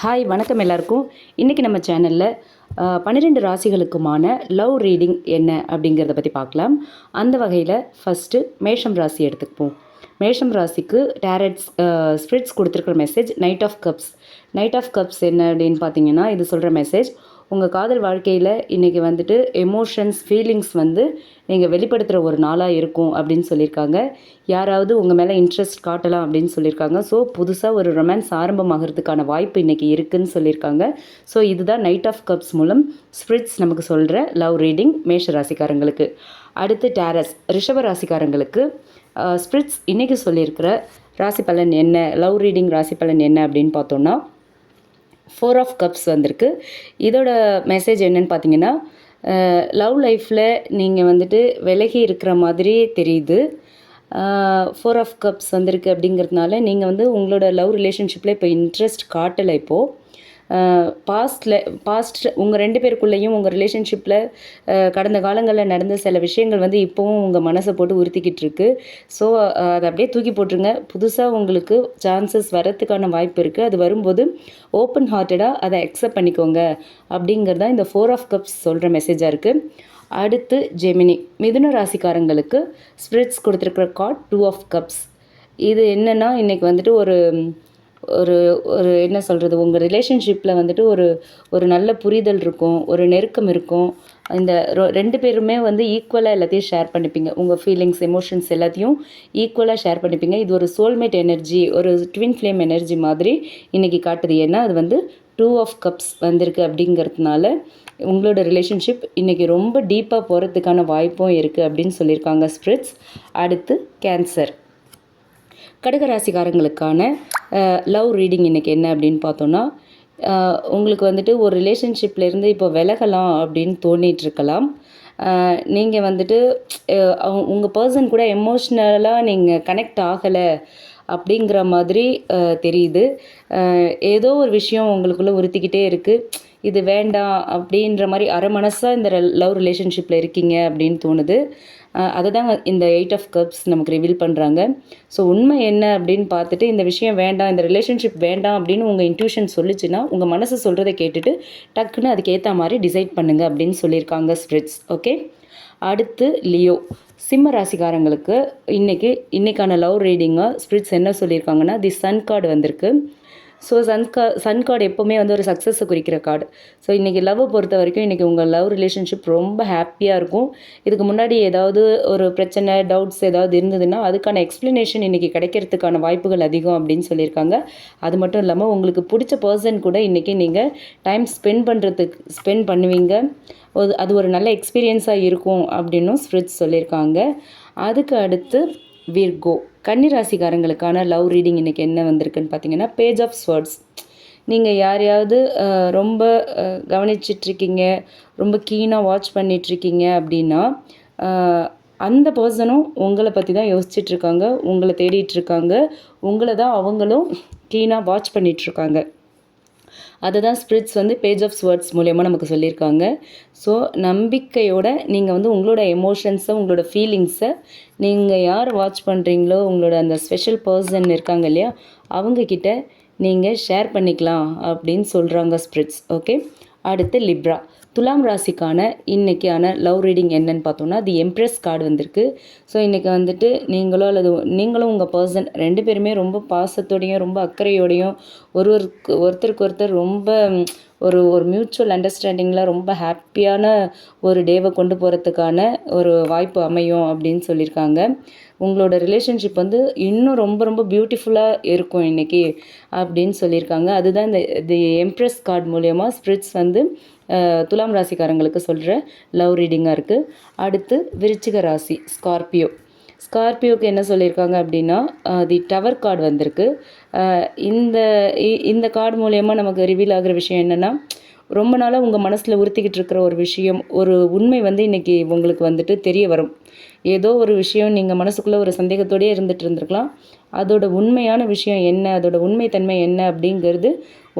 Hi வணக்கம் எல்லாருக்கும். இன்றைக்கி நம்ம சேனலில் பன்னிரெண்டு ராசிகளுக்குமான லவ் ரீடிங் என்ன அப்படிங்கிறத பற்றி பார்க்கலாம் அந்த வகையில் ஃபஸ்ட்டு மேஷம் ராசி எடுத்துக்குப்போம். மேஷம் ராசிக்கு டேரட்ஸ் ஸ்பிரிட்ஸ் கொடுத்துருக்குற message knight of cups knight of cups என்ன அப்படின்னு பார்த்தீங்கன்னா இது சொல்கிற மெசேஜ் உங்கள் காதல் வாழ்க்கையில் இன்றைக்கி வந்துட்டு எமோஷன்ஸ் ஃபீலிங்ஸ் வந்து நீங்கள் வெளிப்படுத்துகிற ஒரு நாளாக இருக்கும் அப்படின்னு சொல்லியிருக்காங்க. யாராவது உங்கள் மேலே இன்ட்ரெஸ்ட் காட்டலாம் அப்படின்னு சொல்லியிருக்காங்க. ஸோ புதுசாக ஒரு ரொமான்ஸ் ஆரம்பமாகிறதுக்கான வாய்ப்பு இன்றைக்கி இருக்குதுன்னு சொல்லியிருக்காங்க. ஸோ இதுதான் நைட் ஆஃப் கப்ஸ் மூலம் ஸ்பிரிட்ஸ் நமக்கு சொல்கிற லவ் ரீடிங் மேஷ ராசிக்காரங்களுக்கு. அடுத்து டேரஸ் ரிஷப ராசிக்காரங்களுக்கு. ஸ்பிரிட்ஸ் இன்றைக்கி சொல்லியிருக்கிற ராசி பலன் என்ன? லவ் ரீடிங் ராசி பலன் என்ன அப்படின்னு பார்த்தோன்னா ஃபோர் ஆஃப் கப்ஸ் வந்திருக்கு. இதோட மெசேஜ் என்னன்னு பார்த்தீங்கன்னா லவ் லைஃப்பில் நீங்கள் வந்துட்டு விலகி இருக்கிற மாதிரியே தெரியுது. ஃபோர் ஆஃப் கப்ஸ் வந்திருக்கு அப்படிங்கிறதுனால நீங்கள் வந்து உங்களோட லவ் ரிலேஷன்ஷிப்பில் இப்போ இன்ட்ரெஸ்ட் காட்டலை இப்போது பாஸ்டில் பாஸ்ட் உங்கள் ரெண்டு பேருக்குள்ளேயும் உங்கள் ரிலேஷன்ஷிப்பில் கடந்த காலங்களில் நடந்த சில விஷயங்கள் வந்து இப்போவும் உங்கள் மனசை போட்டு உறுத்திக்கிட்டு இருக்கு. ஸோ அதை அப்படியே தூக்கி போட்டுருங்க. புதுசாக உங்களுக்கு சான்சஸ் வரத்துக்கான வாய்ப்பு இருக்குது அது வரும்போது ஓப்பன் ஹார்ட்டடாக அதை அக்செப்ட் பண்ணிக்கோங்க. அப்படிங்கிறது தான் இந்த ஃபோர் ஆஃப் கப்ஸ் சொல்கிற மெசேஜாக இருக்குது அடுத்து ஜெமினி மிதுன ராசிக்காரங்களுக்கு ஸ்பிரிட்ஸ் கொடுத்துருக்குற கார்ட் டூ ஆஃப் கப்ஸ் இது என்னென்னா இன்றைக்கி வந்துட்டு ஒரு ஒரு ஒரு என்ன சொல்கிறது உங்கள் ரிலேஷன்ஷிப்பில் வந்துட்டு ஒரு ஒரு நல்ல புரிதல் இருக்கும் ஒரு நெருக்கம் இருக்கும். இந்த ரெண்டு பேருமே வந்து ஈக்குவலாக எல்லாத்தையும் ஷேர் பண்ணிப்பீங்க. உங்கள் ஃபீலிங்ஸ் எமோஷன்ஸ் எல்லாத்தையும் ஈக்குவலாக ஷேர் பண்ணிப்பீங்க. இது ஒரு சோல்மேட் எனர்ஜி ஒரு ட்வின் ஃப்ளேம் எனர்ஜி மாதிரி இன்றைக்கி காட்டுது. ஏன்னா அது வந்து டூ ஆஃப் கப்ஸ் வந்திருக்கு அப்படிங்கிறதுனால உங்களோட ரிலேஷன்ஷிப் இன்றைக்கி ரொம்ப டீப்பாக போகிறதுக்கான வாய்ப்பும் இருக்குது அப்படின்னு சொல்லியிருக்காங்க ஸ்பிரிட்ஸ் அடுத்து கேன்சர் கடகராசிக்காரங்களுக்கான லவ் ரீடிங் இன்றைக்கி என்ன அப்படின்னு பார்த்தோன்னா உங்களுக்கு வந்துட்டு ஒரு ரிலேஷன்ஷிப்லேருந்து இப்போ விலகலாம் அப்படின்னு தோணிகிட்ருக்கலாம் நீங்கள் வந்துட்டு உங்கள் பர்சன் கூட எமோஷ்னலாக நீங்கள் கனெக்ட் ஆகலை அப்படிங்கிற மாதிரி தெரியுது. ஏதோ ஒரு விஷயம் உங்களுக்குள்ளே உறுத்திக்கிட்டே இருக்குது இது வேண்டாம் அப்படின்ற மாதிரி அரை மனசாக இந்த லவ் ரிலேஷன்ஷிப்பில் இருக்கீங்க அப்படின்னு தோணுது. அதை தான் இந்த எயிட் ஆஃப் கப்ஸ் நமக்கு ரிவீல் பண்ணுறாங்க ஸோ உண்மை என்ன அப்படின்னு பார்த்துட்டு இந்த விஷயம் வேண்டாம் இந்த ரிலேஷன்ஷிப் வேண்டாம் அப்படின்னு உங்கள் இன்ட்யூஷன் சொல்லிச்சுன்னா உங்கள் மனசு சொல்கிறத கேட்டுட்டு டக்குன்னு அதுக்கேற்ற மாதிரி டிசைட் பண்ணுங்கள் அப்படின்னு சொல்லியிருக்காங்க ஸ்பிரிட்ஸ் ஓகே அடுத்து லியோ சிம்ம ராசிக்காரங்களுக்கு இன்றைக்கி இன்றைக்கான லவ் ரீடிங்காக ஸ்பிரிட்ஸ் என்ன சொல்லியிருக்காங்கன்னா தி சன் கார்டு வந்திருக்கு. ஸோ சன் கா சன் கார்டு எப்போவுமே வந்து ஒரு சக்ஸஸை குறிக்கிற கார்டு ஸோ இன்றைக்கி லவ்வை பொறுத்த வரைக்கும் இன்றைக்கி உங்கள் லவ் ரிலேஷன்ஷிப் ரொம்ப ஹாப்பியாக இருக்கும். இதுக்கு முன்னாடி ஏதாவது ஒரு பிரச்சனை டவுட்ஸ் ஏதாவது இருந்ததுன்னா அதுக்கான எக்ஸ்ப்ளனேஷன் இன்றைக்கி கிடைக்கிறதுக்கான வாய்ப்புகள் அதிகம் அப்படின்னு சொல்லியிருக்காங்க. அது மட்டும் இல்லாமல் உங்களுக்கு பிடிச்ச பர்சன் கூட இன்றைக்கி நீங்கள் டைம் ஸ்பெண்ட் பண்ணுறதுக்கு ஸ்பெண்ட் பண்ணுவீங்க. அது ஒரு நல்ல எக்ஸ்பீரியன்ஸாக இருக்கும் அப்படின்னும் ஸ்ப்ரிட்ஸ் சொல்லியிருக்காங்க. அதுக்கு அடுத்து விர்கோ கன்னிராசிக்காரங்களுக்கான லவ் ரீடிங் இன்றைக்கி என்ன வந்திருக்குன்னு பார்த்தீங்கன்னா பேஜ் ஆஃப் ஸ்வர்ட்ஸ் நீங்கள் யாரையாவது ரொம்ப கவனிச்சிட்ருக்கீங்க ரொம்ப கீனாக வாட்ச் பண்ணிகிட்ருக்கீங்க அப்படின்னா அந்த பர்சனும் உங்களை பற்றி தான் யோசிச்சிட்ருக்காங்க உங்களை தேடிட்டுருக்காங்க உங்களை தான் அவங்களும் கீனாக வாட்ச் பண்ணிகிட்ருக்காங்க அதை தான் ஸ்பிரிட்ஸ் வந்து பேஜ் ஆஃப் ஸ்வேர்ட்ஸ் மூலயமா நமக்கு சொல்லியிருக்காங்க. ஸோ நம்பிக்கையோட நீங்கள் வந்து உங்களோட எமோஷன்ஸை உங்களோட ஃபீலிங்ஸை நீங்கள் யார் வாட்ச் பண்ணுறீங்களோ உங்களோட அந்த ஸ்பெஷல் பர்சன் இருக்காங்க இல்லையா அவங்கக்கிட்ட நீங்கள் ஷேர் பண்ணிக்கலாம் அப்படின்னு சொல்கிறாங்க ஸ்பிரிட்ஸ் ஓகே அடுத்து லிப்ரா துலாம் ராசிக்கான இன்றைக்கான லவ் ரீடிங் என்னன்னு பார்த்தோன்னா தி எம்ப்ரெஸ் கார்டு வந்திருக்கு. ஸோ இன்றைக்கி வந்துட்டு நீங்களோ அல்லது நீங்களும் உங்கள் பர்சன் ரெண்டு பேருமே ரொம்ப பாசத்தோடையும் ரொம்ப அக்கறையோடையும் ஒருவருக்கு ஒருத்தருக்கு ஒருத்தர் ரொம்ப ஒரு ஒரு மியூச்சுவல் அண்டர்ஸ்டாண்டிங்கில் ரொம்ப ஹாப்பியான ஒரு டேவை கொண்டு போகிறதுக்கான ஒரு வாய்ப்பு அமையும் அப்படின்னு சொல்லியிருக்காங்க. உங்களோட ரிலேஷன்ஷிப் வந்து இன்னும் ரொம்ப ரொம்ப பியூட்டிஃபுல்லாக இருக்கும் இன்றைக்கி அப்படின்னு சொல்லியிருக்காங்க. அதுதான் இந்த தி எம்ப்ரெஸ் கார்டு மூலயமா ஸ்பிரிட்ஸ் வந்து துலாம் ராசிக்காரங்களுக்கு சொல்கிற லவ் ரீடிங்காக இருக்குது அடுத்து விருச்சிக ராசி ஸ்கார்பியோ ஸ்கார்பியோக்கு என்ன சொல்லியிருக்காங்க அப்படின்னா தி டவர் கார்டு வந்திருக்கு. இந்த இந்த கார்டு மூலயமா நமக்கு ரிவீல் ஆகிற விஷயம் என்னென்னா ரொம்ப நாளாக உங்கள் மனசில் உறுத்திக்கிட்டு இருக்கிற ஒரு விஷயம் ஒரு உண்மை வந்து இன்றைக்கி உங்களுக்கு வந்துட்டு தெரிய வரும். ஏதோ ஒரு விஷயம் நீங்கள் மனசுக்குள்ளே ஒரு சந்தேகத்தோடயே இருந்துகிட்டு இருந்திருக்கலாம். அதோட உண்மையான விஷயம் என்ன அதோட உண்மைத்தன்மை என்ன அப்படிங்கிறது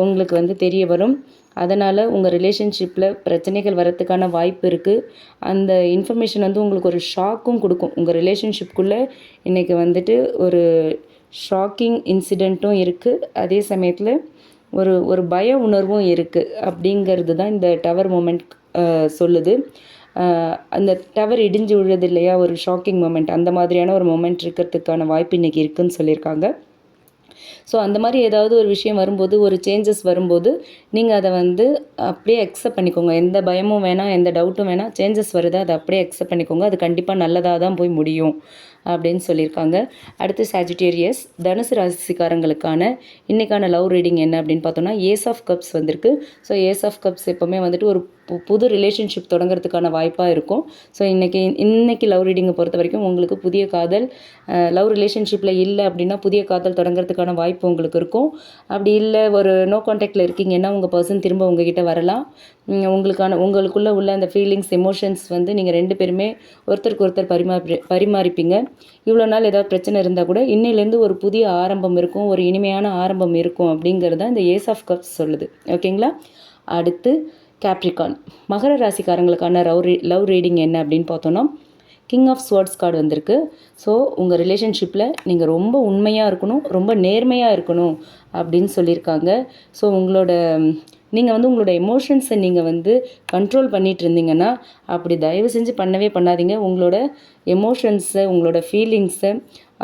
உங்களுக்கு வந்து தெரிய வரும். அதனால் உங்கள் ரிலேஷன்ஷிப்பில் பிரச்சனைகள் வரத்துக்கான வாய்ப்பு இருக்குது அந்த இன்ஃபர்மேஷன் வந்து உங்களுக்கு ஒரு ஷாக்கும் கொடுக்கும். உங்கள் ரிலேஷன்ஷிப்குள்ளே இன்றைக்கி வந்துட்டு ஒரு ஷாக்கிங் இன்சிடெண்ட்டும் இருக்குது அதே சமயத்தில் ஒரு ஒரு பய உணர்வும் இருக்குது அப்படிங்கிறது தான் இந்த டவர் மூமெண்ட் சொல்லுது. அந்த டவர் இடிஞ்சு விழுது இல்லையா? ஒரு ஷாக்கிங் மூமெண்ட் அந்த மாதிரியான ஒரு மூமெண்ட் இருக்கிறதுக்கான வாய்ப்பு இன்றைக்கி இருக்குதுன்னு சொல்லியிருக்காங்க. ஸோ அந்த மாதிரி ஏதாவது ஒரு விஷயம் வரும்போது ஒரு சேஞ்சஸ் வரும்போது நீங்கள் அதை வந்து அப்படியே அக்செப்ட் பண்ணிக்கோங்க. எந்த பயமும் வேணாம் எந்த டவுட்டும் வேணாம் சேஞ்சஸ் வருது அதை அப்படியே அக்செப்ட் பண்ணிக்கோங்க. அது கண்டிப்பாக நல்லதாக தான் போய் முடியும். அப்படின்னு சொல்லியிருக்காங்க. அடுத்து சாஜிட்டேரியஸ் தனுசு ராசிக்காரங்களுக்கான இன்றைக்கான லவ் ரீடிங் என்ன அப்படின்னு பார்த்தோம்னா ஏஸ் ஆஃப் கப்ஸ் வந்திருக்கு. ஸோ ஏஸ் ஆஃப் கப்ஸ் எப்போவுமே வந்துட்டு ஒரு பு- புது ரிலேஷன்ஷிப் தொடங்குறதுக்கான வாய்ப்பாக இருக்கும். ஸோ இன்றைக்கி இன்றைக்கி லவ் ரீடிங்கை பொறுத்த வரைக்கும் உங்களுக்கு புதிய காதல் லவ் ரிலேஷன்ஷிப்பில் இல்லை அப்படின்னா புதிய காதல் தொடங்குறதுக்கான வாய்ப்பு உங்களுக்கு இருக்கும். அப்படி இல்லை ஒரு நோ கான்டாக்டில் இருக்கீங்கன்னா உங்கள் பர்சன் திரும்ப உங்ககிட்ட வரலாம். உங்களுக்கான உங்களுக்குள்ளே உள்ள அந்த ஃபீலிங்ஸ் எமோஷன்ஸ் வந்து நீங்கள் ரெண்டு பேருமே ஒருத்தருக்கு ஒருத்தர் பரிமாறி பரிமாறிப்பீங்க. இவ்வளோ நாள் ஏதாவது பிரச்சனை இருந்தால் கூட இன்னையிலேருந்து ஒரு புதிய ஆரம்பம் இருக்கும் ஒரு இனிமையான ஆரம்பம் இருக்கும் அப்படிங்கிறத இந்த ஏஸ் ஆஃப் கப்ஸ் சொல்லுது. ஓகேங்களா அடுத்து கேப்ரிகான் மகர ராசிக்காரங்களுக்கான லவ் ரீ லவ் ரீடிங் என்ன அப்படின்னு பார்த்தோன்னா கிங் ஆஃப் ஸ்வர்ட்ஸ் கார்டு வந்திருக்கு. ஸோ உங்கள் ரிலேஷன்ஷிப்பில் நீங்கள் ரொம்ப உண்மையாக இருக்கணும் ரொம்ப நேர்மையாக இருக்கணும் அப்படின்னு சொல்லியிருக்காங்க. ஸோ உங்களோட நீங்கள் வந்து உங்களோட எமோஷன்ஸை நீங்கள் வந்து கண்ட்ரோல் பண்ணிகிட்டு இருந்தீங்கன்னா அப்படி தயவு செஞ்சு பண்ணவே பண்ணாதீங்க. உங்களோட எமோஷன்ஸை உங்களோட ஃபீலிங்ஸை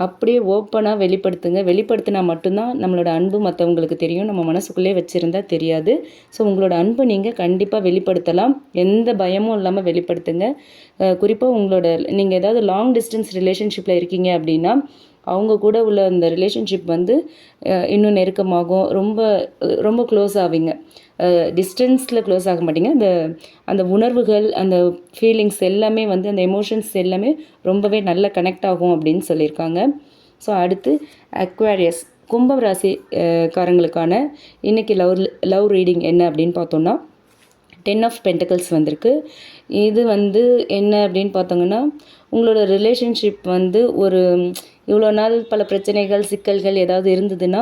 அப்படியே ஓப்பனாக வெளிப்படுத்துங்க. வெளிப்படுத்தினா மட்டும்தான் நம்மளோட அன்பு மற்றவங்களுக்கு தெரியும். நம்ம மனசுக்குள்ளே வச்சுருந்தா தெரியாது. ஸோ உங்களோட அன்பை நீங்கள் கண்டிப்பாக வெளிப்படுத்தலாம். எந்த பயமும் இல்லாமல் வெளிப்படுத்துங்க. குறிப்பாக உங்களோட நீங்கள் ஏதாவது லாங் டிஸ்டன்ஸ் ரிலேஷன்ஷிப்பில் இருக்கீங்க அப்படின்னா அவங்க கூட உள்ள அந்த ரிலேஷன்ஷிப் வந்து இன்னும் நெருக்கமாகும். ரொம்ப ரொம்ப க்ளோஸ் ஆவீங்க. டிஸ்டன்ஸில் க்ளோஸ் ஆக மாட்டீங்க. அந்த அந்த உணர்வுகள் அந்த ஃபீலிங்ஸ் எல்லாமே வந்து அந்த எமோஷன்ஸ் எல்லாமே ரொம்பவே நல்லா கனெக்ட் ஆகும் அப்படின்னு சொல்லியிருக்காங்க. ஸோ அடுத்து அக்வாரியஸ் கும்பம் ராசி காரங்களுக்கான இன்றைக்கி லவ் லவ் ரீடிங் என்ன அப்படின்னு பார்த்தோம்னா டென் ஆஃப் பென்டக்கல்ஸ் வந்திருக்கு. இது வந்து என்ன அப்படின்னு பார்த்தோங்கன்னா உங்களோட ரிலேஷன்ஷிப் வந்து ஒரு இவ்வளோ நாள் பல பிரச்சனைகள் சிக்கல்கள் ஏதாவது இருந்ததுன்னா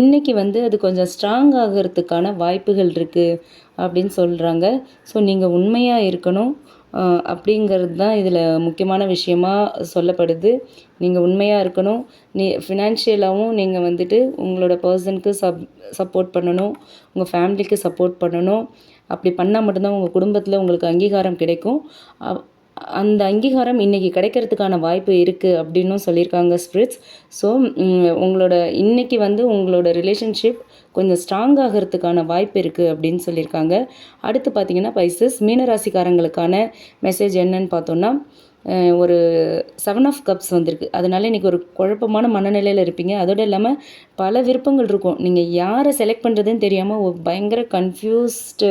இன்றைக்கி வந்து அது கொஞ்சம் ஸ்ட்ராங் ஆகிறதுக்கான வாய்ப்புகள் இருக்குது அப்படின்னு சொல்கிறாங்க ஸோ நீங்கள் உண்மையாக இருக்கணும். அப்படிங்கிறது தான் இதில் முக்கியமான விஷயமா சொல்லப்படுது. நீங்கள் உண்மையாக இருக்கணும். நீ ஃபினான்ஷியலாகவும் நீங்கள் வந்துட்டு உங்களோட பர்சனுக்கு சப் சப்போர்ட் பண்ணணும். உங்கள் ஃபேமிலிக்கு சப்போர்ட் பண்ணணும். அப்படி பண்ணால் மட்டும்தான் உங்கள் குடும்பத்தில் உங்களுக்கு அங்கீகாரம் கிடைக்கும். அந்த அங்கீகாரம் இன்றைக்கி கிடைக்கிறதுக்கான வாய்ப்பு இருக்குது அப்படின்னும் சொல்லியிருக்காங்க ஸ்பிரிட்ஸ் ஸோ உங்களோட இன்னைக்கு வந்து உங்களோட ரிலேஷன்ஷிப் கொஞ்சம் ஸ்ட்ராங் ஆகிறதுக்கான வாய்ப்பு இருக்குது அப்படின்னு சொல்லியிருக்காங்க. அடுத்து பார்த்தீங்கன்னா பைசஸ் மீனராசிக்காரங்களுக்கான மெசேஜ் என்னன்னு பார்த்தோன்னா ஒரு செவன் ஆஃப் கப்ஸ் வந்திருக்கு. அதனால இன்றைக்கி ஒரு குழப்பமான மனநிலையில் இருப்பீங்க. அதோடு இல்லாமல் பல விருப்பங்கள் இருக்கும். நீங்கள் யாரை செலக்ட் பண்ணுறதுன்னு தெரியாமல் ஒரு பயங்கர கன்ஃபியூஸ்டு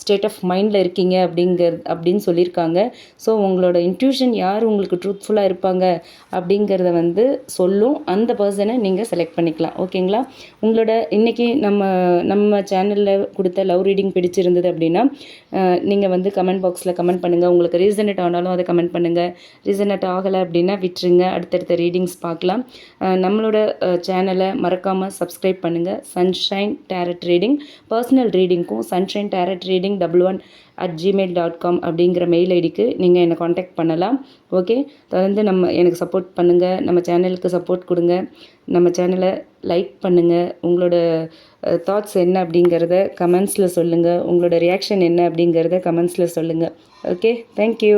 ஸ்டேட் ஆஃப் மைண்டில் இருக்கீங்க அப்படிங்கிறது அப்படின்னு சொல்லியிருக்காங்க. ஸோ உங்களோட இன்ட்யூஷன் யார் உங்களுக்கு ட்ரூத்ஃபுல்லாக இருப்பாங்க அப்படிங்கிறத வந்து சொல்லும். அந்த பர்சனை நீங்கள் செலக்ட் பண்ணிக்கலாம். ஓகேங்களா உங்களோட இன்றைக்கி நம்ம நம்ம சேனலில் கொடுத்த லவ் ரீடிங் பிடிச்சிருந்தது அப்படின்னா நீங்கள் வந்து கமெண்ட் பாக்ஸில் கமெண்ட் பண்ணுங்கள் உங்களுக்கு ரீசனேட் ஆனாலும் அதை கமெண்ட் பண்ணுங்கள் ரீசனேட் ஆகலை அப்படின்னா விட்டுருங்க. அடுத்தடுத்த ரீடிங்ஸ் பார்க்கலாம். நம்மளோட சேனலை மறக்காமல் சப்ஸ்கிரைப் பண்ணுங்கள் sunshine tarot reading personal ரீடிங்க்கும் Sunshine tarot reading double one at Gmail dot com அப்படிங்கிற மெயில் ஐடிக்கு நீங்கள் என்னை காண்டாக்ட் பண்ணலாம். ஓகே தொடர்ந்து நம்ம எனக்கு சப்போர்ட் பண்ணுங்கள் நம்ம சேனலுக்கு சப்போர்ட் கொடுங்க. நம்ம சேனலை லைக் பண்ணுங்கள் உங்களோட தாட்ஸ் என்ன அப்படிங்கிறத கமெண்ட்ஸில் சொல்லுங்கள் உங்களோட ரியாக்ஷன் என்ன அப்படிங்கிறத கமெண்ட்ஸில் சொல்லுங்கள் ஓகே தேங்க்யூ